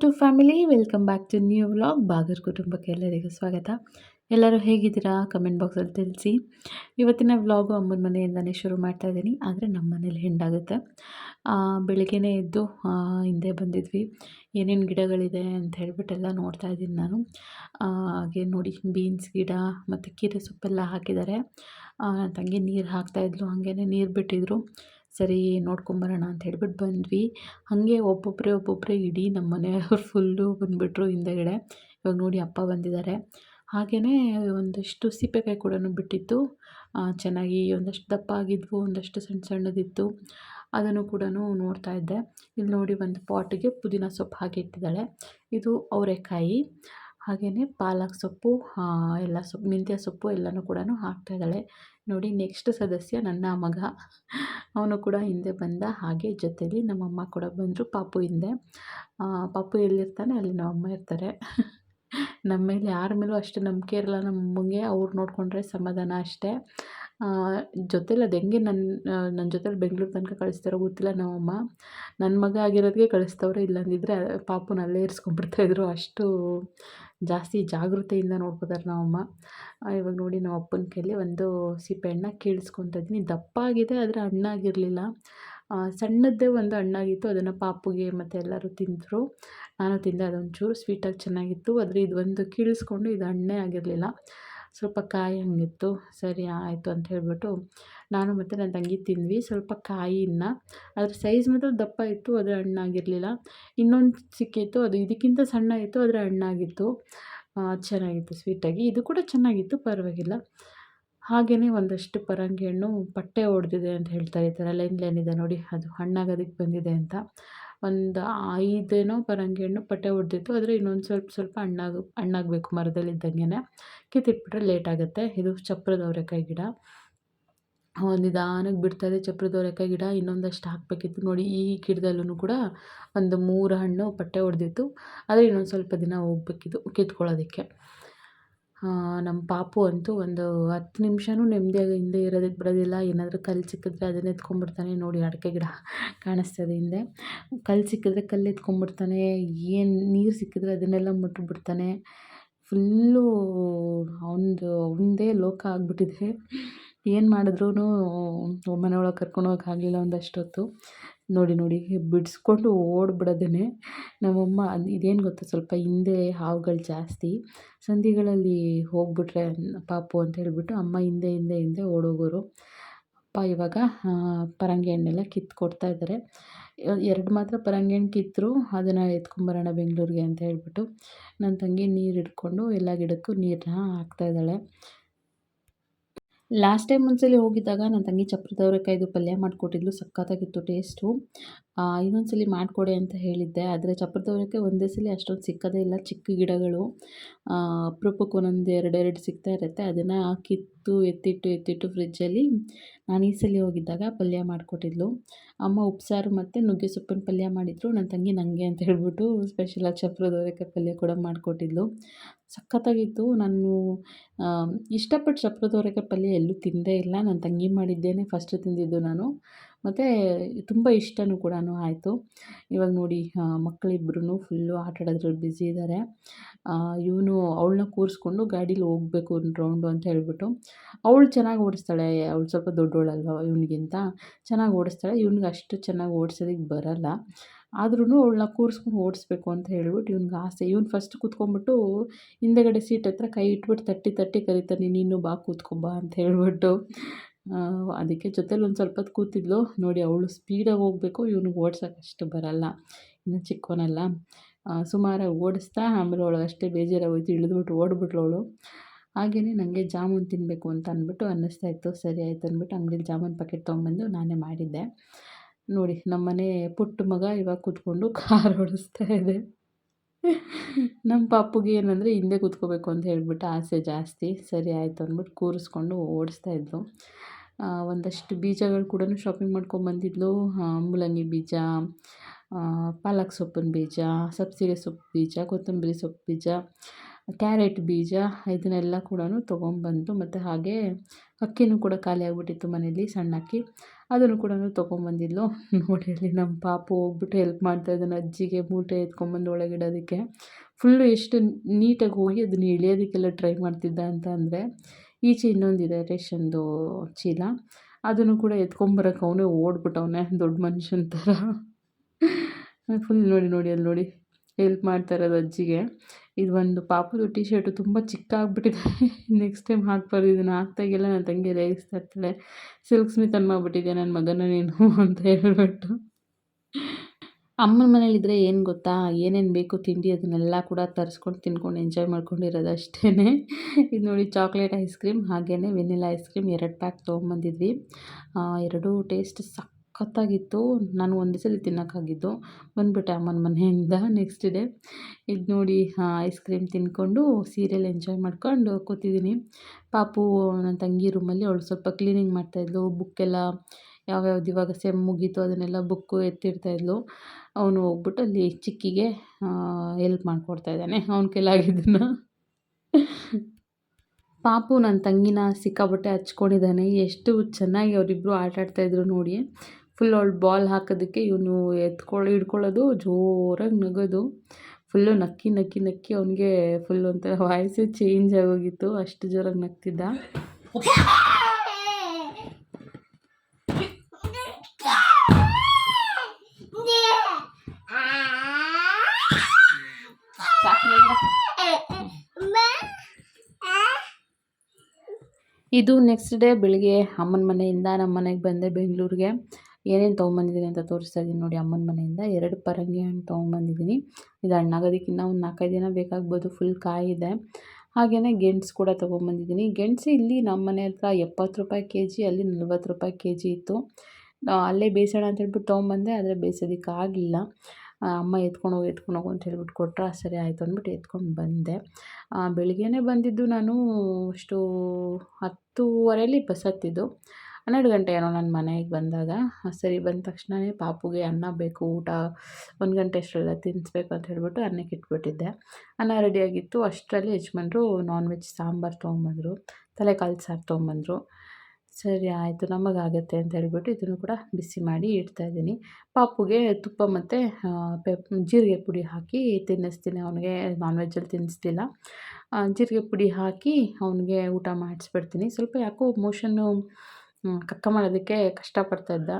YouTube family, welcome back to new vlog. ಬಾಗರ್ ಕುಟುಂಬಕ್ಕೆ ಎಲ್ಲರಿಗೂ ಸ್ವಾಗತ. ಎಲ್ಲರೂ ಹೇಗಿದ್ದೀರಾ? ಕಮೆಂಟ್ ಬಾಕ್ಸಲ್ಲಿ ತಿಳಿಸಿ. ಇವತ್ತಿನ ವ್ಲಾಗು ಅಮ್ಮನ ಮನೆಯಿಂದನೇ ಶುರು ಮಾಡ್ತಾ ಇದ್ದೀನಿ. ಆದರೆ ನಮ್ಮ ಮನೇಲಿ ಹೆಂಡಾಗುತ್ತೆ ಬೆಳಗ್ಗೆನೇ ಎದ್ದು ಹಿಂದೆ ಬಂದಿದ್ವಿ. ಏನೇನು ಗಿಡಗಳಿದೆ ಅಂತ ಹೇಳ್ಬಿಟ್ಟೆಲ್ಲ ನೋಡ್ತಾ ಇದ್ದೀನಿ ನಾನು. ಹಾಗೆ ನೋಡಿ, ಬೀನ್ಸ್ ಗಿಡ ಮತ್ತು ಕೀರೆ ಸೊಪ್ಪೆಲ್ಲ ಹಾಕಿದ್ದಾರೆ. ನನ್ನ ತಂಗಿ ನೀರು ಹಾಕ್ತಾಯಿದ್ಲು ಹಾಗೇ ನೀರು ಬಿಟ್ಟಿದ್ರು. ಸರಿ ನೋಡ್ಕೊಂಬರೋಣ ಅಂತ ಹೇಳ್ಬಿಟ್ಟು ಬಂದ್ವಿ. ಹಾಗೆ ಒಬ್ಬೊಬ್ಬರೇ ಒಬ್ಬೊಬ್ಬರೇ ಇಡೀ ನಮ್ಮ ಮನೆಯವ್ರು ಫುಲ್ಲು ಬಂದುಬಿಟ್ರು ಹಿಂದೆಗಡೆ. ಇವಾಗ ನೋಡಿ ಅಪ್ಪ ಬಂದಿದ್ದಾರೆ. ಹಾಗೆಯೇ ಒಂದಷ್ಟು ಸೀಪೆಕಾಯಿ ಕೂಡ ಬಿಟ್ಟಿತ್ತು. ಚೆನ್ನಾಗಿ ಒಂದಷ್ಟು ದಪ್ಪ ಆಗಿದ್ವು, ಒಂದಷ್ಟು ಸಣ್ಣ ಸಣ್ಣದಿತ್ತು. ಅದನ್ನು ಕೂಡ ನೋಡ್ತಾ ಇದ್ದೆ. ಇಲ್ಲಿ ನೋಡಿ ಒಂದು ಪಾಟಿಗೆ ಪುದೀನ ಸೊಪ್ಪು ಹಾಕಿಟ್ಟಿದ್ದಾಳೆ ಇದು ಅವರೆಕಾಯಿ. ಹಾಗೆಯೇ ಪಾಲಕ್ ಸೊಪ್ಪು ಎಲ್ಲ ಸೊಪ್ಪು, ಮೆಂತ್ಯ ಸೊಪ್ಪು ಎಲ್ಲನೂ ಕೂಡ ಹಾಕ್ತಾಯಿದ್ದಾಳೆ ನೋಡಿ ನೆಕ್ಸ್ಟ್ ಸದಸ್ಯ ನನ್ನ ಮಗ. ಅವನು ಕೂಡ ಹಿಂದೆ ಬಂದ ಹಾಗೆ ಜೊತೆಯಲ್ಲಿ ನಮ್ಮಮ್ಮ ಕೂಡ ಬಂದರು ಪಾಪು ಹಿಂದೆ. ಪಾಪು ಎಲ್ಲಿರ್ತಾನೆ? ಅಲ್ಲಿ ನಮ್ಮಮ್ಮ ಇರ್ತಾರೆ. ನಮ್ಮ ಮೇಲೆ ಯಾರ ಮೇಲೂ ಅಷ್ಟು ನಂಬಿಕೆ ಇರಲ್ಲ. ನಮ್ಮಮ್ಮಂಗೆ ಅವ್ರು ನೋಡಿಕೊಂಡ್ರೆ ಸಮಾಧಾನ ಅಷ್ಟೇ. ಜೊತೇಲಿ ಅದು ಹೆಂಗೆ ನನ್ನ ನನ್ನ ಜೊತೆಲಿ ಬೆಂಗ್ಳೂರು ತನಕ ಕಳಿಸ್ತಾರೋ ಗೊತ್ತಿಲ್ಲ ನಮ್ಮಮ್ಮ ನನ್ನ ಮಗ ಆಗಿರೋದಕ್ಕೆ ಕಳಿಸ್ತವ್ರೆ ಇಲ್ಲಂದಿದ್ದರೆ ಪಾಪುನ ಅಲ್ಲೇ ಇರಿಸ್ಕೊಂಡ್ಬಿಡ್ತಾಯಿದ್ರು ಅಷ್ಟು ಜಾಸ್ತಿ ಜಾಗೃತೆಯಿಂದ ನೋಡ್ಕೋತಾರೆ ನಮ್ಮಮ್ಮ ಇವಾಗ ನೋಡಿ ನಮ್ಮ ಅಪ್ಪನ ಕೈಲಿ ಒಂದು ಸಿಪ್ಪೆ ಹಣ್ಣ ಕೀಳಿಸ್ಕೊತಾ ಇದ್ದೀನಿ. ದಪ್ಪ ಆಗಿದೆ, ಆದರೆ ಹಣ್ಣಾಗಿರಲಿಲ್ಲ. ಸಣ್ಣದ್ದೇ ಒಂದು ಹಣ್ಣಾಗಿತ್ತು. ಅದನ್ನು ಪಾಪುಗೆ ಮತ್ತು ಎಲ್ಲರೂ ತಿಂದರು. ನಾನು ತಿಂದೆ ಅದೊಂಚೂರು ಸ್ವೀಟಾಗಿ ಚೆನ್ನಾಗಿತ್ತು. ಆದರೆ ಇದು ಒಂದು ಕೀಳಿಸ್ಕೊಂಡು ಇದು ಹಣ್ಣೇ ಆಗಿರಲಿಲ್ಲ. ಸ್ವಲ್ಪ ಕಾಯಿ ಹಂಗಿತ್ತು, ಸರಿ ಆಯಿತು ಅಂತ ಹೇಳಿಬಿಟ್ಟು ನಾನು ಮತ್ತು ನನ್ನ ತಂಗಿ ತಿಂದ್ವಿ. ಸ್ವಲ್ಪ ಕಾಯಿನ ಅದ್ರ ಸೈಜ್ ಮಾತ್ರ ದಪ್ಪ ಇತ್ತು, ಅದರ ಹಣ್ಣಾಗಿರಲಿಲ್ಲ. ಇನ್ನೊಂದು ಸಿಕ್ಕಿತ್ತು ಅದು ಇದಕ್ಕಿಂತ ಸಣ್ಣ ಇತ್ತು, ಅದರ ಹಣ್ಣಾಗಿತ್ತು. ಚೆನ್ನಾಗಿತ್ತು ಸ್ವೀಟಾಗಿ ಇದು ಕೂಡ ಚೆನ್ನಾಗಿತ್ತು, ಪರವಾಗಿಲ್ಲ. ಹಾಗೆಯೇ ಒಂದಷ್ಟು ಪರಂಗಿ ಹಣ್ಣು, ಪಟ್ಟೆ ಹೊಡೆದಿದೆ ಅಂತ ಹೇಳ್ತಾರೆ ಈ ಥರ. ಲೈನ್ ಲೈನ್ ಇದೆ ನೋಡಿ, ಅದು ಹಣ್ಣಾಗೋದಕ್ಕೆ ಬಂದಿದೆ ಅಂತ. ಒಂದು ಐದೇನೋ ಪರಂಗಿ ಹಣ್ಣು ಪಟ್ಟೆ ಹೊಡೆದಿತ್ತು. ಆದರೆ ಇನ್ನೊಂದು ಸ್ವಲ್ಪ ಸ್ವಲ್ಪ ಹಣ್ಣಾಗ, ಹಣ್ಣಾಗಬೇಕು ಮರದಲ್ಲಿದ್ದಂಗೆ ಕಿತ್ತಿಟ್ಬಿಟ್ರೆ ಲೇಟ್ ಆಗುತ್ತೆ. ಇದು ಚಪ್ರದ ಅವರೆಕಾಯಿ ಗಿಡ. ನಿಧಾನಕ್ಕೆ ಬಿಡ್ತಾಯಿದೆ ಚಪ್ರದ ಅವರೆಕಾಯಿ ಗಿಡ. ಇನ್ನೊಂದಷ್ಟು ಹಾಕಬೇಕಿತ್ತು. ನೋಡಿ ಈ ಗಿಡದಲ್ಲೂ ಕೂಡ ಒಂದು ಮೂರು ಹಣ್ಣು ಪಟ್ಟೆ ಹೊಡೆದಿತ್ತು. ಆದರೆ ಇನ್ನೊಂದು ಸ್ವಲ್ಪ ದಿನ ಹೋಗ್ಬೇಕಿದ್ದು ಕಿತ್ಕೊಳ್ಳೋದಕ್ಕೆ. ನಮ್ಮ ಪಾಪು ಅಂತೂ ಒಂದು ಹತ್ತು ನಿಮಿಷನೂ ನೆಮ್ಮದಿಯಾಗಿ ಹಿಂದೆ ಇರೋದಕ್ಕೆ ಬಿಡೋದಿಲ್ಲ. ಏನಾದರೂ ಕಲ್ಲು ಸಿಕ್ಕಿದ್ರೆ ಅದನ್ನ ಎತ್ಕೊಂಡ್ಬಿಡ್ತಾನೆ. ನೋಡಿ ಅಡಿಕೆ ಗಿಡ ಕಾಣಿಸ್ತದೆ ಹಿಂದೆ. ಕಲ್ಲು ಸಿಕ್ಕಿದ್ರೆ ಕಲ್ಲು ಎತ್ಕೊಂಡ್ಬಿಡ್ತಾನೆ. ಏನು ನೀರು ಸಿಕ್ಕಿದ್ರೆ ಅದನ್ನೆಲ್ಲ ಮುಟ್ಬಿಡ್ತಾನೆ. ಫುಲ್ಲು ಅವನದು ಅವನದೇ ಲೋಕ ಆಗಿಬಿಟ್ಟಿದೆ. ಏನು ಮಾಡಿದ್ರೂ ಮನೆಯೊಳಗೆ ಕರ್ಕೊಂಡು ಹೋಗೋಕ್ಕಾಗಲಿಲ್ಲ ಒಂದಷ್ಟೊತ್ತು. ನೋಡಿ ನೋಡಿ ಬಿಡಿಸ್ಕೊಂಡು ಓಡ್ಬಿಡೋದೇ ನಮ್ಮಮ್ಮ ಇದೇನು ಗೊತ್ತಾ, ಸ್ವಲ್ಪ ಹಿಂದೆ ಹಾವುಗಳು ಜಾಸ್ತಿ. ಸಂಧಿಗಳಲ್ಲಿ ಹೋಗ್ಬಿಟ್ರೆ ಪಾಪು ಅಂತ ಹೇಳ್ಬಿಟ್ಟು ಅಮ್ಮ ಹಿಂದೆ ಹಿಂದೆ ಹಿಂದೆ ಓಡೋಗೋರು. ಅಪ್ಪ ಇವಾಗ ಪರಂಗಿ ಹಣ್ಣೆಲ್ಲ ಕಿತ್ತು ಕೊಡ್ತಾ ಇದ್ದಾರೆ ಎರಡು ಮಾತ್ರ ಪರಂಗಿ ಹಣ್ಣು ಕಿತ್ತರು ಅದನ್ನು ಎತ್ಕೊಂಬರೋಣ ಬೆಂಗಳೂರಿಗೆ ಅಂತ ಹೇಳ್ಬಿಟ್ಟು ನನ್ನ ತಂಗಿ ನೀರು ಹಿಡ್ಕೊಂಡು ಎಲ್ಲ ಗಿಡಕ್ಕೂ ನೀರನ್ನ ಹಾಕ್ತಾಯಿದ್ದಾಳೆ ಲಾಸ್ಟ್ ಟೈಮ್ ಒಂದ್ಸಲಿ ಹೋಗಿದ್ದಾಗ ನನ್ನ ತಂಗಿ ಚಪ್ರದ ಅವರೆಕಾಯ್ದು ಪಲ್ಯ ಮಾಡಿಕೊಟ್ಟಿದ್ಲು, ಸಖತ್ತಾಗಿತ್ತು ಟೇಸ್ಟು ಇನ್ನೊಂದ್ಸಲಿ ಮಾಡಿಕೊಡಿ ಅಂತ ಹೇಳಿದ್ದೆ. ಆದರೆ ಚಪ್ರದ ಒಂದೇ ಸಲ ಅಷ್ಟೊಂದು ಸಿಕ್ಕದೇ ಇಲ್ಲ. ಚಿಕ್ಕ ಗಿಡಗಳು ಅಪರೂಪಕ್ಕೆ ಒಂದೊಂದು ಎರಡೆರಡು ಸಿಗ್ತಾ ಇರುತ್ತೆ. ಅದನ್ನು ಕಿತ್ತು, ಎತ್ತಿಟ್ಟು ಎತ್ತಿಟ್ಟು ಫ್ರಿಜ್ಜಲ್ಲಿ ನಾನು ಈ ಸಲ ಹೋಗಿದ್ದಾಗ ಪಲ್ಯ ಮಾಡಿಕೊಟ್ಟಿದ್ಲು. ಅಮ್ಮ ಉಪ್ಸಾರು ಮತ್ತು ನುಗ್ಗೆ ಸೊಪ್ಪಿನ ಪಲ್ಯ ಮಾಡಿದ್ರು. ನನ್ನ ತಂಗಿ ನನಗೆ ಅಂತ ಹೇಳ್ಬಿಟ್ಟು ಸ್ಪೆಷಲಾಗಿ ಚಪ್ರದ ಪಲ್ಯ ಕೂಡ ಮಾಡಿಕೊಟ್ಟಿದ್ಲು. ಸಖತ್ತಾಗಿತ್ತು. ನಾನು ಇಷ್ಟಪಟ್ಟು ಚಪ್ರದ ಪಲ್ಯ ಎಲ್ಲೂ ತಿಂದೇ ಇಲ್ಲ. ನನ್ನ ತಂಗಿ ಮಾಡಿದ್ದೇನೆ ಫಸ್ಟ್ ತಿಂದಿದ್ದು ನಾನು. ಮತ್ತು ತುಂಬ ಇಷ್ಟವೂ ಕೂಡ ಆಯಿತು. ಇವಾಗ ನೋಡಿ ಮಕ್ಕಳಿಬ್ರೂ ಫುಲ್ಲು ಆಟ ಆಡೋದ್ರಲ್ಲಿ ಬ್ಯುಸಿ ಇದ್ದಾರೆ ಇವನು ಅವಳನ್ನ ಕೂರಿಸ್ಕೊಂಡು ಗಾಡೀಲಿ ಹೋಗ್ಬೇಕು ಒಂದು ರೌಂಡು ಅಂತ ಹೇಳ್ಬಿಟ್ಟು. ಅವಳು ಚೆನ್ನಾಗಿ ಓಡಿಸ್ತಾಳೆ. ಅವಳು ಸ್ವಲ್ಪ ದೊಡ್ಡವಳಲ್ವ ಇವನಿಗಿಂತ. ಚೆನ್ನಾಗಿ ಓಡಿಸ್ತಾಳೆ. ಇವ್ನಿಗೆ ಅಷ್ಟು ಚೆನ್ನಾಗಿ ಓಡಿಸೋದಕ್ಕೆ ಬರೋಲ್ಲ. ಆದ್ರೂ ಅವಳನ್ನ ಕೂರಿಸ್ಕೊಂಡು ಓಡಿಸ್ಬೇಕು ಅಂತ ಹೇಳ್ಬಿಟ್ಟು ಇವ್ನಿಗೆ ಆಸೆ. ಇವ್ನು ಫಸ್ಟ್ ಕೂತ್ಕೊಂಡ್ಬಿಟ್ಟು ಹಿಂದೆಗಡೆ ಸೀಟ್ ಹತ್ರ ಕೈ ಇಟ್ಬಿಟ್ಟು ತಟ್ಟಿ ತಟ್ಟಿ ಕರಿತಾನೆ, ನೀನು ಬಾ ಕೂತ್ಕೊ ಬಾ ಅಂತ ಹೇಳ್ಬಿಟ್ಟು. ಅದಕ್ಕೆ ಜೊತೇಲಿ ಒಂದು ಸ್ವಲ್ಪ ಹೊತ್ತು ಕೂತಿದ್ಲು. ನೋಡಿ ಅವಳು ಸ್ಪೀಡಾಗಿ ಹೋಗಬೇಕು, ಇವ್ನಿಗೆ ಓಡ್ಸೋಕೆ ಅಷ್ಟು ಬರೋಲ್ಲ. ಇನ್ನು ಚಿಕ್ಕವನಲ್ಲ ಸುಮಾರಾಗಿ ಓಡಿಸ್ತಾ, ಆಮೇಲೆ ಅವಳು ಅಷ್ಟೇ ಬೇಜಾರಾಗೋಯ್ತು ಇಳಿದ್ಬಿಟ್ಟು ಅವಳು. ಹಾಗೆಯೇ ನನಗೆ ಜಾಮೂನ್ ತಿನ್ನಬೇಕು ಅಂತ ಅಂದ್ಬಿಟ್ಟು ಅನ್ನಿಸ್ತಾ ಇತ್ತು. ಸರಿ ಆಯ್ತು ಅಂದ್ಬಿಟ್ಟು ಅಂಗಡಿಲಿ ಜಾಮೂನ್ ಪ್ಯಾಕೆಟ್ ತೊಗೊಂಬಂದು ನಾನೇ ಮಾಡಿದ್ದೆ. ನೋಡಿ ನಮ್ಮನೆ ಪುಟ್ಟ ಮಗ ಇವಾಗ ಕೂತ್ಕೊಂಡು ಕಾರ್ ಓಡಿಸ್ತಾ ಇದೆ. ನಮ್ಮ ಪಾಪುಗೆ ಏನಂದರೆ ಹಿಂದೆ ಕೂತ್ಕೋಬೇಕು ಅಂತ ಹೇಳ್ಬಿಟ್ಟು ಆಸೆ ಜಾಸ್ತಿ. ಸರಿ ಆಯಿತು ಅಂದ್ಬಿಟ್ಟು ಕೂರಿಸ್ಕೊಂಡು ಓಡಿಸ್ತಾ ಇದ್ಲು. ಒಂದಷ್ಟು ಬೀಜಗಳು ಕೂಡ ಶಾಪಿಂಗ್ ಮಾಡ್ಕೊಂಬಂದಿದ್ಲು ಮೂಲಂಗಿ ಬೀಜ ಪಾಲಕ್ ಸೊಪ್ಪಿನ ಬೀಜ, ಸಬ್ಸಿಗೆ ಸೊಪ್ಪು ಬೀಜ, ಕೊತ್ತಂಬರಿ ಸೊಪ್ಪು ಬೀಜ ಕ್ಯಾರೆಟ್ ಬೀಜ ಇದನ್ನೆಲ್ಲ ಕೂಡ ತೊಗೊಂಬಂದು ಮತ್ತು ಹಾಗೇ ಅಕ್ಕಿನೂ ಕೂಡ ಖಾಲಿ ಆಗಿಬಿಟ್ಟಿತ್ತು ಮನೇಲಿ ಸಣ್ಣ ಅಕ್ಕಿ ಅದನ್ನು ಕೂಡ ತೊಗೊಂಬಂದಿದ್ಲು. ನೋಡಿ ಅಲ್ಲಿ ನಮ್ಮ ಪಾಪು ಹೋಗ್ಬಿಟ್ಟು ಹೆಲ್ಪ್ ಮಾಡ್ತಾಯಿದ್ದಾನೆ ಅಜ್ಜಿಗೆ ಮೂಟೆ ಎತ್ಕೊಂಬಂದು ಒಳಗಿಡೋದಕ್ಕೆ. ಫುಲ್ಲು ಎಷ್ಟು ನೀಟಾಗಿ ಹೋಗಿ ಅದನ್ನು ಇಳಿಯೋದಕ್ಕೆಲ್ಲ ಟ್ರೈ ಮಾಡ್ತಿದ್ದ ಅಂತ ಅಂದರೆ, ಈಚೆ ಇನ್ನೊಂದಿದೆ ರೇಷನ್ದು ಚೀಲ. ಅದನ್ನು ಕೂಡ ಎತ್ಕೊಂಬರಕ್ಕೆ ಅವನೇ ಓಡ್ಬಿಟ್ಟವನೇ, ದೊಡ್ಡ ಮನುಷ್ಯನ ಥರ. ಫುಲ್ ನೋಡಿ ನೋಡಿ, ಅಲ್ಲಿ ನೋಡಿ ಹೆಲ್ಪ್ ಮಾಡ್ತಾ ಇರೋದು ಅಜ್ಜಿಗೆ. ಇದು ಒಂದು ಪಾಪುದು ಟಿ ಶರ್ಟು ತುಂಬ ಚಿಕ್ಕ ಆಗಿಬಿಟ್ಟಿದೆ ನೆಕ್ಸ್ಟ್ ಟೈಮ್ ಹಾಕ್ಬಾರ್ದು ಇದನ್ನು ಹಾಕ್ದಾಗೆಲ್ಲ ನನ್ನ ತಂಗಿ ರೇಗಿಸ್ತಾ ಇರ್ತಾಳೆ ಸಿಲ್ಕ್ ಸ್ಮಿತ್ ಮಾಡ್ಬಿಟ್ಟಿದ್ಯಾ ನನ್ನ ಮಗನ ನೀನು ಅಂತ ಹೇಳ್ಬಿಟ್ಟು. ಅಮ್ಮನ ಮನೇಲಿದ್ದರೆ ಏನು ಗೊತ್ತಾ? ಏನೇನು ಬೇಕು ತಿಂಡಿ ಅದನ್ನೆಲ್ಲ ಕೂಡ ತರಿಸ್ಕೊಂಡು ತಿನ್ಕೊಂಡು ಎಂಜಾಯ್ ಮಾಡ್ಕೊಂಡಿರೋದು ಅಷ್ಟೇ ಇದು ನೋಡಿ ಚಾಕ್ಲೇಟ್ ಐಸ್ ಕ್ರೀಮ್ ಹಾಗೇ ವೆನಿಲಾ ಐಸ್ ಕ್ರೀಮ್ ಎರಡು ಪ್ಯಾಕ್ ತೊಗೊಂಬಂದಿದ್ವಿ. ಎರಡೂ ಟೇಸ್ಟ್ ಸಖತ್ತಾಗಿತ್ತು ನಾನು ಒಂದೇ ಸಲ ತಿನ್ನೋಕ್ಕಾಗಿದ್ದು. ಬಂದುಬಿಟ್ಟೆ ಅಮ್ಮನ ಮನೆಯಿಂದ ನೆಕ್ಸ್ಟ್ ಡೇ ಇದು ನೋಡಿ ಐಸ್ ಕ್ರೀಮ್ ತಿನ್ಕೊಂಡು ಸೀರಿಯಲ್ ಎಂಜಾಯ್ ಮಾಡ್ಕೊಂಡು ಕೂತಿದ್ದೀನಿ. ಪಾಪು ನನ್ನ ತಂಗಿ ರೂಮಲ್ಲಿ ಅವಳು ಸ್ವಲ್ಪ ಕ್ಲೀನಿಂಗ್ ಮಾಡ್ತಾಯಿದ್ಲು ಬುಕ್ಕೆಲ್ಲ ಯಾವ್ಯಾವ್ದು ಇವಾಗ ಸೆಮ್ ಮುಗೀತು ಅದನ್ನೆಲ್ಲ ಬುಕ್ಕು ಎತ್ತಿಡ್ತಾಯಿದ್ಲು ಅವನು ಹೋಗ್ಬಿಟ್ಟು ಅಲ್ಲಿ ಚಿಕ್ಕಿಗೆ ಎಲ್ಪ್ ಮಾಡಿಕೊಡ್ತಾ ಇದ್ದಾನೆ. ಅವ್ನ ಕೈಲಾಗಿದ್ದನ್ನು ಪಾಪು ನನ್ನ ತಂಗಿನ ಸಿಕ್ಕಾಪಟ್ಟೆ ಹಚ್ಕೊಂಡಿದ್ದಾನೆ. ಎಷ್ಟು ಚೆನ್ನಾಗಿ ಅವರಿಬ್ಬರು ಆಟ ಆಡ್ತಾಯಿದ್ರು ನೋಡಿ. ಫುಲ್ ಅವಳು ಬಾಲ್ ಹಾಕೋದಕ್ಕೆ ಇವನು ಎತ್ಕೊಳ್ಳಿ ಹಿಡ್ಕೊಳ್ಳೋದು ಜೋರಾಗಿ ನಗೋದು. ಫುಲ್ಲು ನಕ್ಕಿ ನಕ್ಕಿ ನಕ್ಕಿ ಅವನಿಗೆ ಫುಲ್ ಒಂಥರ ವಾಯ್ಸೇ ಚೇಂಜ್ ಆಗೋಗಿತ್ತು. ಅಷ್ಟು ಜೋರಾಗಿ ನಗ್ತಿದ್ದ. ಇದು ನೆಕ್ಸ್ಟ್ ಡೇ ಬೆಳಿಗ್ಗೆ ಅಮ್ಮನ ಮನೆಯಿಂದ ನಮ್ಮ ಮನೆಗೆ ಬಂದೆ ಬೆಂಗಳೂರಿಗೆ. ಏನೇನು ತೊಗೊಂಬಂದಿದ್ದೀನಿ ಅಂತ ತೋರಿಸ್ತಾ ಇದ್ದೀನಿ ನೋಡಿ ಅಮ್ಮನ ಮನೆಯಿಂದ. ಎರಡು ಪರಂಗಿ ಹಣ್ಣು ತೊಗೊಂಬಂದಿದ್ದೀನಿ ಇದು ಹಣ್ಣಾಗೋದಕ್ಕಿಂತ ಒಂದು ನಾಲ್ಕೈದು ದಿನ ಬೇಕಾಗ್ಬೋದು. ಫುಲ್ ಕಾಯಿದೆ. ಹಾಗೆಯೇ ಗೆಣಸು ಕೂಡ ತೊಗೊಂಬಂದಿದ್ದೀನಿ ಗೆಣಸು ಇಲ್ಲಿ ನಮ್ಮ ಮನೆ ಹತ್ರ ಎಪ್ಪತ್ತು ರೂಪಾಯಿ ಕೆ ಜಿ ಅಲ್ಲಿ ನಲ್ವತ್ತು ರೂಪಾಯಿ ಕೆ ಜಿ ಇತ್ತು ಅಲ್ಲೇ ಬೇಯಿಸೋಣ ಅಂತ ಹೇಳ್ಬಿಟ್ಟು ತೊಗೊಂಬಂದೆ, ಆದರೆ ಬೇಯಿಸೋದಕ್ಕಾಗಲಿಲ್ಲ ಅಮ್ಮ ಎತ್ಕೊಂಡು ಹೋಗಿ, ಎತ್ಕೊಂಡು ಹೋಗು ಅಂತ ಹೇಳ್ಬಿಟ್ಟು ಕೊಟ್ಟರೆ ಸರಿ ಆಯಿತು ಅಂದ್ಬಿಟ್ಟು ಎತ್ಕೊಂಡು ಬಂದೆ. ಬೆಳಿಗ್ಗೆನೇ ಬಂದಿದ್ದು ನಾನು ಅಷ್ಟು ಹತ್ತೂವರೆಯಲ್ಲಿ ಬಸ್ ಹತ್ತಿದ್ದು. ಹನ್ನೆರಡು ಗಂಟೆ ಏನೋ ನನ್ನ ಮನೆಗೆ ಬಂದಾಗ ಸರಿ ಬಂದ ತಕ್ಷಣವೇ ಪಾಪುಗೆ ಅನ್ನ ಬೇಕು, ಊಟ ಒಂದು ಗಂಟೆ ಅಷ್ಟರಲ್ಲ ತಿನ್ನಿಸ್ಬೇಕು ಅಂತ ಹೇಳ್ಬಿಟ್ಟು ಅನ್ನಕ್ಕೆ ಇಟ್ಬಿಟ್ಟಿದ್ದೆ. ಅನ್ನ ರೆಡಿಯಾಗಿತ್ತು ಅಷ್ಟರಲ್ಲಿ ಯಜಮಾನ್ರು ನಾನ್ ವೆಜ್ ಸಾಂಬಾರು ತೊಗೊಂಬಂದರು. ತಲೆಕಾಲು ಸಾರು ತೊಗೊಂಬಂದರು. ಸರಿ ಆಯಿತು, ನಮಗಾಗತ್ತೆ ಅಂತ ಹೇಳ್ಬಿಟ್ಟು ಇದನ್ನು ಕೂಡ ಬಿಸಿ ಮಾಡಿ ಇಡ್ತಾಯಿದ್ದೀನಿ ಪಾಪುಗೆ ತುಪ್ಪ ಮತ್ತು ಪೆಪ್, ಜೀರಿಗೆ ಪುಡಿ ಹಾಕಿ ತಿನ್ನಿಸ್ತೀನಿ. ಅವನಿಗೆ ನಾನ್ ವೆಜ್ಜಲ್ಲಿ ತಿನ್ನಿಸ್ತಿಲ್ಲ ಜೀರಿಗೆ ಪುಡಿ ಹಾಕಿ ಅವನಿಗೆ ಊಟ ಮಾಡಿಸ್ಬಿಡ್ತೀನಿ. ಸ್ವಲ್ಪ ಯಾಕೋ ಮೋಷನ್ನು ಕಕ್ಕ ಮಾಡೋದಕ್ಕೆ ಕಷ್ಟಪಡ್ತಾ ಇದ್ದ.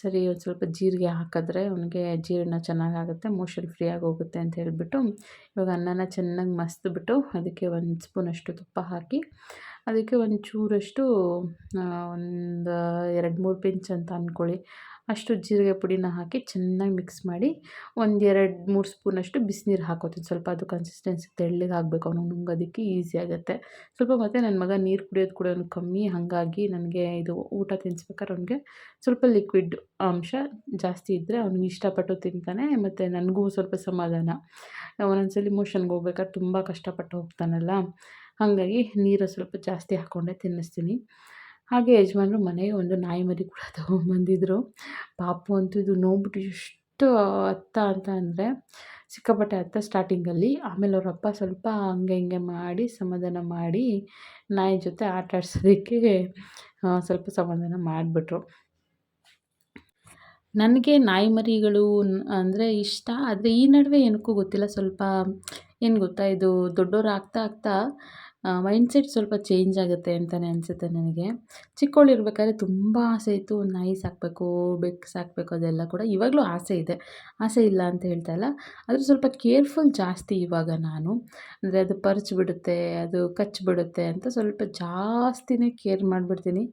ಸರಿ, ಒಂದು ಸ್ವಲ್ಪ ಜೀರಿಗೆ ಹಾಕಿದ್ರೆ ಅವನಿಗೆ ಜೀರ್ಣ ಚೆನ್ನಾಗಾಗುತ್ತೆ ಮೋಷನ್ ಆಗಿ ಹೋಗುತ್ತೆ ಅಂತ ಹೇಳಿಬಿಟ್ಟು, ಇವಾಗ ಅನ್ನನ ಚೆನ್ನಾಗಿ ಮಸ್ತ್ಬಿಟ್ಟು ಅದಕ್ಕೆ ಒಂದು ಸ್ಪೂನಷ್ಟು ತುಪ್ಪ ಹಾಕಿ, ಅದಕ್ಕೆ ಒಂದು ಚೂರಷ್ಟು ಒಂದು ಎರಡು ಮೂರು ಪಿಂಚ್ ಅಂತ ಅಂದ್ಕೊಳ್ಳಿ ಅಷ್ಟು ಜೀರಿಗೆ ಪುಡಿನ ಹಾಕಿ ಚೆನ್ನಾಗಿ ಮಿಕ್ಸ್ ಮಾಡಿ ಒಂದು ಎರಡು ಮೂರು ಸ್ಪೂನಷ್ಟು ಬಿಸಿನೀರು ಹಾಕೋತೀನಿ. ಸ್ವಲ್ಪ ಅದು ಕನ್ಸಿಸ್ಟೆನ್ಸಿ ತೆಳ್ಳಗೆ ಆಗಬೇಕು. ಅವನು ನುಂಗೋದಕ್ಕೆ ಈಸಿ ಆಗುತ್ತೆ. ಸ್ವಲ್ಪ ಮತ್ತು ನನ್ನ ಮಗ ನೀರು ಕುಡಿಯೋದು ಕೂಡ ಕಮ್ಮಿ. ಹಾಗಾಗಿ ನನಗೆ ಇದು ಊಟ ತಿನ್ನಿಸ್ಬೇಕಾದ್ರೆ ಅವನಿಗೆ ಸ್ವಲ್ಪ ಲಿಕ್ವಿಡ್ ಅಂಶ ಜಾಸ್ತಿ ಇದ್ದರೆ ಅವ್ನಿಗೆ ಇಷ್ಟಪಟ್ಟು ತಿಂತಾನೆ. ಮತ್ತು ನನಗೂ ಸ್ವಲ್ಪ ಸಮಾಧಾನ. ಒಂದೊಂದ್ಸಲಿ ಮೋಷನ್ಗೆ ಹೋಗ್ಬೇಕಾದ್ರೆ ತುಂಬ ಕಷ್ಟಪಟ್ಟು ಹೋಗ್ತಾನಲ್ಲ. ಹಾಗಾಗಿ ನೀರು ಸ್ವಲ್ಪ ಜಾಸ್ತಿ ಹಾಕ್ಕೊಂಡೆ ತಿನ್ನಿಸ್ತೀನಿ. ಹಾಗೆ ಯಜಮಾನ್ರು ಮನೆಗೆ ಒಂದು ನಾಯಿ ಮರಿ ಕೂಡ ತೊಗೊಂಬಂದಿದ್ರು ಪಾಪು ಅಂತೂ ಇದು ನೋಡ್ಬಿಟ್ಟು ಎಷ್ಟು ಅತ್ತ ಅಂತ ಅಂದರೆ ಸಿಕ್ಕಾಪಟ್ಟೆ ಅತ್ತ ಸ್ಟಾರ್ಟಿಂಗಲ್ಲಿ ಆಮೇಲೆ ಅವರಪ್ಪ ಸ್ವಲ್ಪ ಹಂಗೆ ಹಿಂಗೆ ಮಾಡಿ ಸಮಾಧಾನ ಮಾಡಿ ನಾಯಿ ಜೊತೆ ಆಟ ಆಡ್ಸೋದಕ್ಕೆ ಸ್ವಲ್ಪ ಸಮಾಧಾನ ಮಾಡಿಬಿಟ್ರು. ನನಗೆ ನಾಯಿ ಮರಿಗಳು ಅಂದರೆ ಇಷ್ಟ. ಆದರೆ ಈ ನಡುವೆ ಏನಕ್ಕೂ ಗೊತ್ತಿಲ್ಲ. ಸ್ವಲ್ಪ, ಏನು ಗೊತ್ತಾ, ಇದು ದೊಡ್ಡವ್ರು ಆಗ್ತಾ ಆಗ್ತಾ ಮೈಂಡ್ಸೆಟ್ ಸ್ವಲ್ಪ ಚೇಂಜ್ ಆಗುತ್ತೆ ಅಂತಲೇ ಅನಿಸುತ್ತೆ ನನಗೆ. ಚಿಕ್ಕವಳಿರ್ಬೇಕಾದ್ರೆ ತುಂಬ ಆಸೆ ಇತ್ತು ಒಂದು ನಾಯಿ ಸಾಕಬೇಕು ಬೆಕ್ಕು ಸಾಕಬೇಕು ಅದೆಲ್ಲ ಕೂಡ ಇವಾಗಲೂ ಆಸೆ ಇದೆ. ಆಸೆ ಇಲ್ಲ ಅಂತ ಹೇಳ್ತಾ ಇಲ್ಲ. ಆದರೆ ಸ್ವಲ್ಪ ಕೇರ್ಫುಲ್ ಜಾಸ್ತಿ ಇವಾಗ ನಾನು. ಅಂದರೆ ಅದು ಬಿಡುತ್ತೆ, ಅದು ಕಚ್ಚಿಬಿಡುತ್ತೆ ಅಂತ ಸ್ವಲ್ಪ ಜಾಸ್ತಿನೇ ಕೇರ್ ಮಾಡಿಬಿಡ್ತೀನಿ.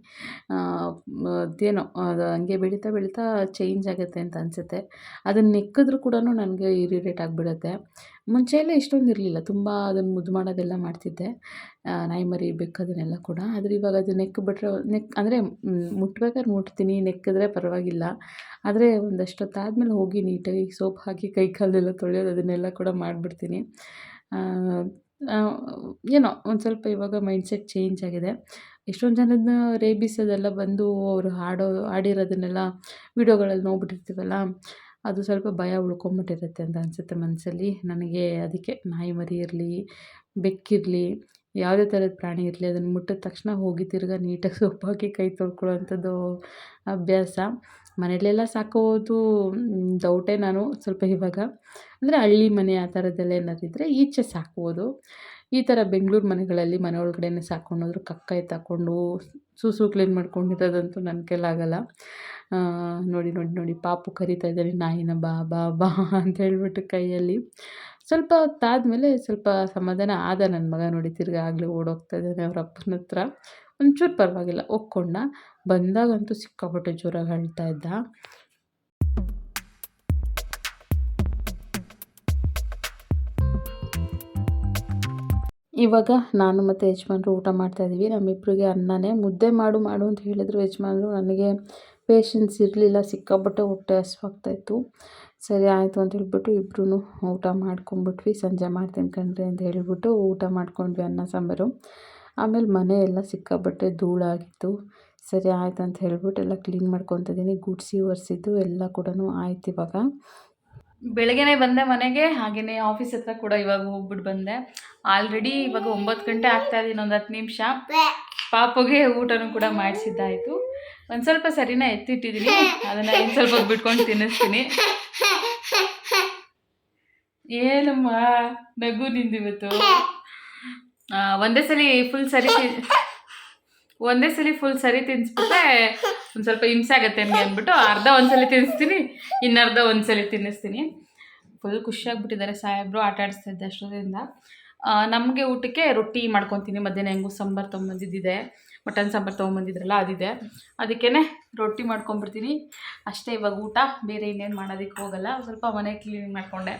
ಅದೇನೋ, ಅದು ಹಂಗೆ ಬೆಳೀತಾ ಬೆಳೀತಾ ಚೇಂಜ್ ಆಗುತ್ತೆ ಅಂತ ಅನಿಸುತ್ತೆ. ಅದನ್ನು ನೆಕ್ಕಿದ್ರೂ ಕೂಡ ನನಗೆ ಇರಿಟೇಟ್ ಆಗಿಬಿಡುತ್ತೆ. ಮುಂಚೆ ಎಲ್ಲ ಇಷ್ಟೊಂದು ಇರಲಿಲ್ಲ. ತುಂಬ ಅದನ್ನು ಮುದ್ದು ಮಾಡೋದೆಲ್ಲ ಮಾಡ್ತಿದ್ದೆ. ನಾಯಿ ಮರಿ ಬೆಕ್ಕು ಕೂಡ. ಆದರೆ ಇವಾಗ ಅದು ನೆಕ್ ಬಿಟ್ಟರೆ ನೆಕ್ ಅಂದರೆ ಮುಟ್ಬೇಕಾದ್ರೆ ಮುಟ್ತೀನಿ, ನೆಕ್ಕಿದ್ರೆ ಪರವಾಗಿಲ್ಲ. ಆದರೆ ಒಂದಷ್ಟೊತ್ತಾದಮೇಲೆ ಹೋಗಿ ನೀಟಾಗಿ ಸೋಪ್ ಹಾಕಿ ಕೈ ಕಾಲದೆಲ್ಲ ತೊಳೆಯೋದು ಅದನ್ನೆಲ್ಲ ಕೂಡ ಮಾಡಿಬಿಡ್ತೀನಿ. ಏನೋ, ಒಂದು ಸ್ವಲ್ಪ ಇವಾಗ ಮೈಂಡ್ಸೆಟ್ ಚೇಂಜ್ ಆಗಿದೆ. ಎಷ್ಟೊಂದು ಜನದ ರೇಬಿಸ್ ಅದೆಲ್ಲ ಬಂದು ಅವರು ಹಾಡೋ, ಹಾಡಿರೋದನ್ನೆಲ್ಲ ವೀಡಿಯೋಗಳಲ್ಲಿ ನೋಡ್ಬಿಟ್ಟಿರ್ತೀವಲ್ಲ ಅದು ಸ್ವಲ್ಪ ಭಯ ಉಳ್ಕೊಂಬಿಟ್ಟಿರುತ್ತೆ ಅಂತ ಅನಿಸುತ್ತೆ ಮನಸ್ಸಲ್ಲಿ ನನಗೆ ಅದಕ್ಕೆ ನಾಯಿ ಮರಿ ಇರಲಿ ಬೆಕ್ಕಿರಲಿ ಯಾವುದೇ ಥರದ ಪ್ರಾಣಿ ಇರಲಿ, ಅದನ್ನು ಮುಟ್ಟಿದ ತಕ್ಷಣ ಹೋಗಿ ತಿರ್ಗಾ ನೀಟಾಗಿ ಸೋಪ್ ಹಾಕಿ ಕೈ ತೊಳ್ಕೊಳ್ಳೋವಂಥದ್ದು ಅಭ್ಯಾಸ. ಮನೆಯಲ್ಲೆಲ್ಲ ಸಾಕೋದು ಡೌಟೇ ನಾನು ಸ್ವಲ್ಪ ಇವಾಗ. ಅಂದರೆ ಹಳ್ಳಿ ಮನೆ ಆ ಥರದ್ದೆಲ್ಲ ಏನಾದ್ರು ಇದ್ದರೆ ಈಚೆ ಸಾಕ್ಬೋದು ಈ ಥರ ಬೆಂಗಳೂರು ಮನೆಗಳಲ್ಲಿ ಮನೆ ಒಳಗಡೆನೆ ಸಾಕೊಂಡು ಹೋದ್ರೆ ಕಕ್ಕ ಎತ್ತಾಕೊಂಡು ಸೂಸು ಕ್ಲೀನ್ ಮಾಡ್ಕೊಂಡಿರೋದಂತೂ ನನ್ನ ಕೈಲಾಗಲ್ಲ ನೋಡಿ ನೋಡಿ ನೋಡಿ, ಪಾಪು ಕರಿತಾ ಇದ್ದಾರೆ ನಾಯಿನ ಬಾ ಬಾ ಬಾ ಅಂತ ಹೇಳ್ಬಿಟ್ಟು ಕೈಯಲ್ಲಿ. ಸ್ವಲ್ಪ ಹೊತ್ತಾದಮೇಲೆ ಸ್ವಲ್ಪ ಸಮಾಧಾನ ಆದ ನನ್ನ ಮಗ ನೋಡಿ, ತಿರ್ಗಿ ಆಗಲೇ ಓಡೋಗ್ತಾ ಇದ್ದಾನೆ ಅವ್ರ ಅಪ್ಪನ ಹತ್ರ. ಒಂಚೂರು ಪರವಾಗಿಲ್ಲ ಒಕ್ಕೊಂಡ ಬಂದಾಗಂತೂ ಸಿಕ್ಕಾಪಟ್ಟೆ ಜೋರಾಗಿ ಅಳ್ತಾ ಇದ್ದ. ಇವಾಗ ನಾನು ಮತ್ತು ಯಜಮಾನ್ರು ಊಟ ಮಾಡ್ತಾಯಿದ್ದೀವಿ ನಮ್ಮಿಬ್ಬರಿಗೆ ಅನ್ನನೇ ಮುದ್ದೆ ಮಾಡು ಮಾಡು ಅಂತ ಹೇಳಿದ್ರು ಯಜಮಾನ್ರು. ನನಗೆ ಪೇಷನ್ಸ್ ಇರಲಿಲ್ಲ, ಸಿಕ್ಕಾಪಟ್ಟೆ ಹೊಟ್ಟೆ ಹಸ್ವಾಗ್ತಾಯಿತ್ತು ಸರಿ, ಆಯಿತು ಅಂತ ಹೇಳ್ಬಿಟ್ಟು ಇಬ್ಬರೂ ಊಟ ಮಾಡ್ಕೊಂಬಿಟ್ವಿ ಸಂಜೆ ಮಾಡ್ತೀನಿ ಕಣ್ರಿ ಅಂತ ಹೇಳಿಬಿಟ್ಟು ಊಟ ಮಾಡ್ಕೊಂಡ್ವಿ ಅನ್ನ, ಸಾಂಬಾರು. ಆಮೇಲೆ ಮನೆ ಎಲ್ಲ ಸಿಕ್ಕಾಪಟ್ಟೆ ಧೂಳಾಗಿತ್ತು. ಸರಿ, ಆಯ್ತು ಅಂತ ಹೇಳ್ಬಿಟ್ಟು ಎಲ್ಲ ಕ್ಲೀನ್ ಮಾಡ್ಕೊತಿದ್ದೀನಿ. ಗುಡಿಸಿ ಒರೆಸಿದ್ದು ಎಲ್ಲ ಕೂಡ ಆಯ್ತು ಇವಾಗ. ಬೆಳಗ್ಗೆನೇ ಬಂದೆ ಮನೆಗೆ ಹಾಗೆಯೇ ಆಫೀಸ್ ಹತ್ರ ಕೂಡ ಇವಾಗ ಹೋಗ್ಬಿಟ್ಟು ಬಂದೆ. ಆಲ್ರೆಡಿ ಇವಾಗ ಒಂಬತ್ತು ಗಂಟೆ ಆಗ್ತಾ ಇದೆ, ಇನ್ನೊಂದು ಹತ್ತು ನಿಮಿಷ. ಪಾಪಗೆ ಊಟನೂ ಕೂಡ ಮಾಡಿಸಿದ್ದಾಯಿತು. ಒಂದು ಸ್ವಲ್ಪ ಸರಿನ ಎತ್ತಿಟ್ಟಿದ್ದೀನಿ ಅದನ್ನು ಇನ್ನು ಸ್ವಲ್ಪ ಬಿಟ್ಕೊಂಡು ತಿನ್ನಿಸ್ತೀನಿ. ಏನಮ್ಮ ನಗು ನಿಂದಿವತ್ತು? ಒಂದೇ ಸಲ ಫುಲ್ ಸರಿ ಒಂದೇ ಸಲ ಫುಲ್ ಸರಿ ತಿನ್ಸ್ಬಿಟ್ಟೆ, ಒಂದು ಸ್ವಲ್ಪ ಹಿಂಸೆ ಆಗುತ್ತೆ ನನಗೆ ಅಂದ್ಬಿಟ್ಟು ಅರ್ಧ ಒಂದ್ಸಲಿ ತಿನ್ನಿಸ್ತೀನಿ ಇನ್ನರ್ಧ ಒಂದ್ಸಲಿ ತಿನ್ನಿಸ್ತೀನಿ. ಫುಲ್ ಖುಷಿಯಾಗ್ಬಿಟ್ಟಿದ್ದಾರೆ ಸಾಹೇಬ್ರು ಆಟ ಆಡಿಸ್ತಾ ಇದ್ದೆ ಅಷ್ಟೊಂದಿಂದ ನಮಗೆ ಊಟಕ್ಕೆ ರೊಟ್ಟಿ ಮಾಡ್ಕೊತೀನಿ, ಮಧ್ಯಾಹ್ನ ಹೆಂಗು ಸಾಂಬಾರು ತೊಗೊಂಬಂದಿದ್ದಿದೆ. ಮಟನ್ ಸಾಂಬಾರು ತೊಗೊಂಬಂದಿದ್ರಲ್ಲ ಅದಿದೆ. ಅದಕ್ಕೇ ರೊಟ್ಟಿ ಮಾಡ್ಕೊಂಬಿಡ್ತೀನಿ. ಅಷ್ಟೇ ಇವಾಗ ಊಟ, ಬೇರೆ ಇನ್ನೇನು ಮಾಡೋದಕ್ಕೆ ಹೋಗಲ್ಲ. ಸ್ವಲ್ಪ ಮನೆ ಕ್ಲೀನಿಂಗ್ ಮಾಡಿಕೊಂಡೆ.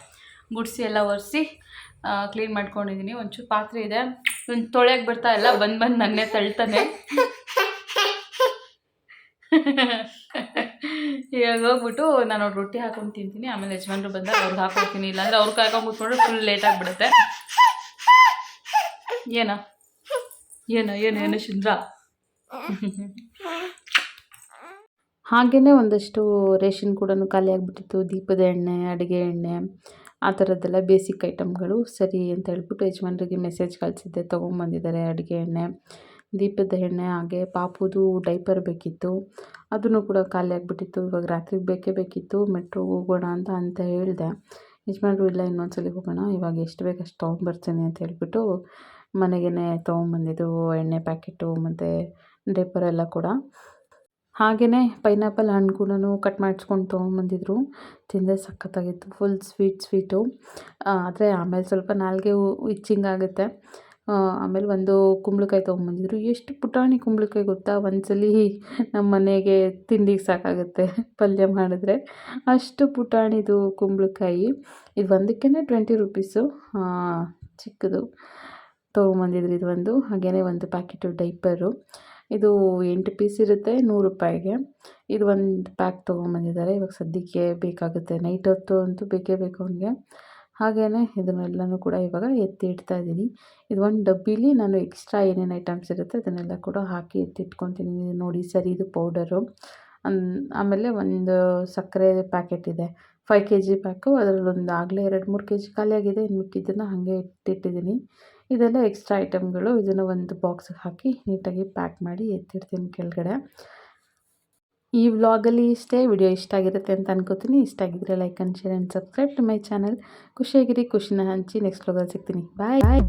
ಗುಡಿಸಿ ಎಲ್ಲ ಒರೆಸಿ ಕ್ಲೀನ್ ಮಾಡ್ಕೊಂಡಿದ್ದೀನಿ ಒಂಚೂರು ಪಾತ್ರೆ ಇದೆ. ಒಂದು ತೊಳೆಯಕ್ಕೆ ಬರ್ತಾ ಇಲ್ಲ. ಬಂದು ಬಂದು ನನ್ನೇ ತಳ್ತಾನೆ. ಇವಾಗ ಹೋಗ್ಬಿಟ್ಟು ನಾನು ಅವ್ರು ರೊಟ್ಟಿ ಹಾಕೊಂಡು ತಿಂತೀನಿ. ಆಮೇಲೆ ಯಜಮಾನ್ರು ಬಂದಾಗ ಅವ್ರಿಗೆ ಹಾಕೊಡ್ತೀನಿ. ಇಲ್ಲಾಂದ್ರೆ ಅವ್ರು ಕಾಯ್ಕೊಂಡು ಕೂತ್ಕೊಂಡ್ರೆ ಫುಲ್ ಲೇಟ್ ಆಗಿಬಿಡುತ್ತೆ. ಏನೋ? ಏನೋ, ಏನು ಏನು ಚಂದ್ರ ಹಾಗೆಯೇ ಒಂದಷ್ಟು ರೇಷನ್ ಕೂಡ ಖಾಲಿ ಆಗಿಬಿಟ್ಟಿತ್ತು. ದೀಪದ ಎಣ್ಣೆ, ಅಡುಗೆ ಎಣ್ಣೆ. ಆ ಥರದ್ದೆಲ್ಲ ಬೇಸಿಕ್ ಐಟಮ್ಗಳು. ಸರಿ ಅಂತ ಹೇಳ್ಬಿಟ್ಟು ಯಜಮಾನ್ರಿಗೆ ಮೆಸೇಜ್ ಕಳಿಸಿದ್ದೆ. ತೊಗೊಂಬಂದಿದ್ದಾರೆ ಅಡುಗೆ ಎಣ್ಣೆ. ದೀಪದ ಎಣ್ಣೆ, ಹಾಗೆ ಪಾಪುದು ಡೈಪರ್ ಬೇಕಿತ್ತು. ಅದನ್ನು ಕೂಡ ಖಾಲಿ ಆಗಿಬಿಟ್ಟಿತ್ತು. ಇವಾಗ ರಾತ್ರಿಗೆ ಬೇಕೇ ಬೇಕಿತ್ತು. ಮೆಟ್ರೋ ಹೋಗೋಣ ಅಂತ ಅಂತ ಹೇಳಿದೆ. ಯಜಮಾನ್ರು, ಇಲ್ಲ ಇನ್ನೊಂದು ಸಲ ಹೋಗೋಣ. ಇವಾಗ ಎಷ್ಟು ಬೇಕು ಅಷ್ಟು ತೊಗೊಂಬರ್ತೀನಿ ಅಂತ ಹೇಳಿಬಿಟ್ಟು ಮನೆಗೇ ತೊಗೊಂಬಂದಿದ್ದು ಎಣ್ಣೆ ಪ್ಯಾಕೆಟು ಮತ್ತು ಡೈಪರ್ ಎಲ್ಲ ಕೂಡ. ಹಾಗೆಯೇ ಪೈನಾಪಲ್ ಹಣ್ಣು ಕೂಡ ಕಟ್ ಮಾಡಿಸ್ಕೊಂಡು ತೊಗೊಂಬಂದಿದ್ರು. ತಿಂದರೆ ಸಖತ್ತಾಗಿತ್ತು, ಫುಲ್ ಸ್ವೀಟ್ ಸ್ವೀಟು. ಆದರೆ ಆಮೇಲೆ ಸ್ವಲ್ಪ ನಾಲಿಗೆ ಇಚ್ಚಿಂಗ್ ಆಗುತ್ತೆ ಆಮೇಲೆ ಒಂದು ಕುಂಬಳಕಾಯಿ ತೊಗೊಂಬಂದಿದ್ರು. ಎಷ್ಟು ಪುಟಾಣಿ ಕುಂಬಳಕಾಯಿ ಗೊತ್ತಾ? ಒಂದ್ಸಲ ನಮ್ಮ ಮನೆಗೆ ತಿಂಡಿಗೆ ಸಾಕಾಗುತ್ತೆ ಪಲ್ಯ ಮಾಡಿದ್ರೆ. ಅಷ್ಟು ಪುಟಾಣಿದು ಕುಂಬಳಕಾಯಿ. ಇದು ಒಂದಕ್ಕೇ ಟ್ವೆಂಟಿ ರುಪೀಸು. ಚಿಕ್ಕದು. ತೊಗೊಂಬಂದಿದ್ರು ಇದು ಒಂದು. ಹಾಗೆಯೇ ಒಂದು ಪ್ಯಾಕೆಟು ಡೈಪರು. ಇದು ಎಂಟು ಪೀಸ್ ಇರುತ್ತೆ, ನೂರು ರೂಪಾಯಿಗೆ. ಇದು ಒಂದು ಪ್ಯಾಕ್ ತೊಗೊಂಬಂದಿದ್ದಾರೆ ಇವಾಗ ಸದ್ಯಕ್ಕೆ ಬೇಕಾಗುತ್ತೆ. ನೈಟ್ ಹೊತ್ತು ಅಂತೂ ಬೇಕೇ ಬೇಕು ಅವನಿಗೆ. ಹಾಗೆಯೇ ಇದನ್ನೆಲ್ಲನೂ ಕೂಡ ಇವಾಗ ಎತ್ತಿ ಇಡ್ತಾ ಇದ್ದೀನಿ. ಇದು ಒಂದು ಡಬ್ಬಿಲಿ ನಾನು ಎಕ್ಸ್ಟ್ರಾ ಏನೇನು ಐಟಮ್ಸ್ ಇರುತ್ತೆ ಅದನ್ನೆಲ್ಲ ಕೂಡ ಹಾಕಿ ಎತ್ತಿಟ್ಕೊತೀನಿ ನೋಡಿ ಸರಿ, ಇದು ಪೌಡರು ಆಮೇಲೆ ಒಂದು ಸಕ್ಕರೆ ಪ್ಯಾಕೆಟ್ ಇದೆ. ಫೈವ್ ಕೆ ಜಿ ಪ್ಯಾಕು ಅದರಲ್ಲಿ ಒಂದು ಆಗಲೇ ಎರಡು ಮೂರು ಕೆ ಜಿ ಖಾಲಿಯಾಗಿದೆ ಇನ್ನು ಮಿಕ್ಕಿದ್ದನ್ನು ಹಾಗೆ ಇಟ್ಟಿಟ್ಟಿದ್ದೀನಿ ಇದೆಲ್ಲ ಎಕ್ಸ್ಟ್ರಾ ಐಟಮ್ಗಳು ಇದನ್ನು ಒಂದು ಬಾಕ್ಸಿಗೆ ಹಾಕಿ ನೀಟಾಗಿ ಪ್ಯಾಕ್ ಮಾಡಿ ಎತ್ತಿಡ್ತೀನಿ ಕೆಳಗಡೆ. ಈ ವ್ಲಾಗಲ್ಲಿ ಇಷ್ಟೇ ವಿಡಿಯೋ ಇಷ್ಟ ಆಗಿರುತ್ತೆ ಅಂತ ಅನ್ಕೋತೀನಿ. ಇಷ್ಟ ಆಗಿದ್ರೆ like and share and subscribe to my channel ಖುಷಿಯಾಗಿರಿ, ಖುಷಿನ ಹಂಚಿ ನೆಕ್ಸ್ಟ್ ವ್ಲಾಗಲ್ಲಿ ಸಿಗ್ತೀನಿ. ಬಾಯ್ ಬಾಯ್